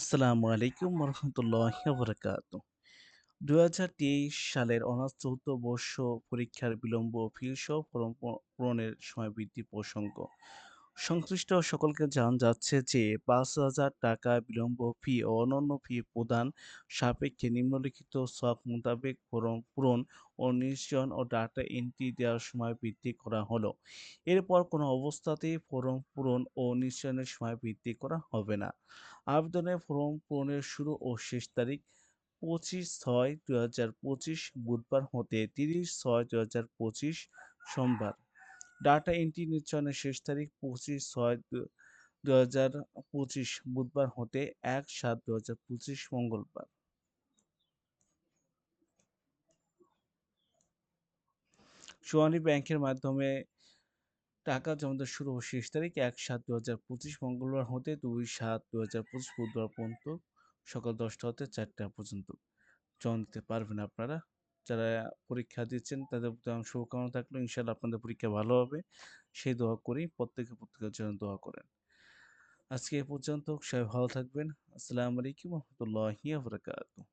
আসসালামু আলাইকুম রহমতুল্লাহ দু হাজার তেইশ সালের অনার্স চতুর্থ বর্ষ পরীক্ষার বিলম্ব ফিসহ ফরম পূরণের সময় বৃদ্ধি প্রসঙ্গ। সংশ্লিষ্ট সকলকে জানানো যাচ্ছে যে ৫,০০০ টাকা বিলম্ব ফি ও অন্যান্য ফি প্রদান সাপেক্ষে নিম্নলিখিত সব মোতাবেক পূরণ ও নিশ্চয়ন ও ডাটা এন্ট্রি দেওয়ার সময় বৃদ্ধি করা হলো। এরপর কোনো অবস্থাতেই ফরম পূরণ ও নিশ্চয়নের সময় বৃদ্ধি করা হবে না। আবেদনের ফরম পূরণের শুরু ও শেষ তারিখ ২৫/৬/২০২৫ বুধবার হতে ৩০/৬/২০২৫ সোমবার। ডাটা এন্ট্রি নিশ্চয়নের শেষ তারিখ ২৫/৬/২০২৫ বুধবার হতে ১/৭/২০২৫ মঙ্গলবার। সোহানী ব্যাংকের মাধ্যমে টাকা জমা দেওয়ার শুরু ও শেষ তারিখ ১/৭/২০২৫ মঙ্গলবার হতে ২/৭/২০২৫ বুধবার পর্যন্ত সকাল ১০টা হতে চারটা পর্যন্ত জমা দিতে পারবেন আপনারা। যারা পরীক্ষা দিচ্ছেন তাদের প্রতি আমার শুভকামনা থাকল। ইনশাল্লাহ আপনাদের পরীক্ষা ভালো হবে। সেই দোয়া করি। প্রত্যেকে প্রত্যেকের জন্য দোয়া করেন। আজকে এ পর্যন্ত। সবাই ভালো থাকবেন। আসসালামু আলাইকুম রহমতুল্লাহ।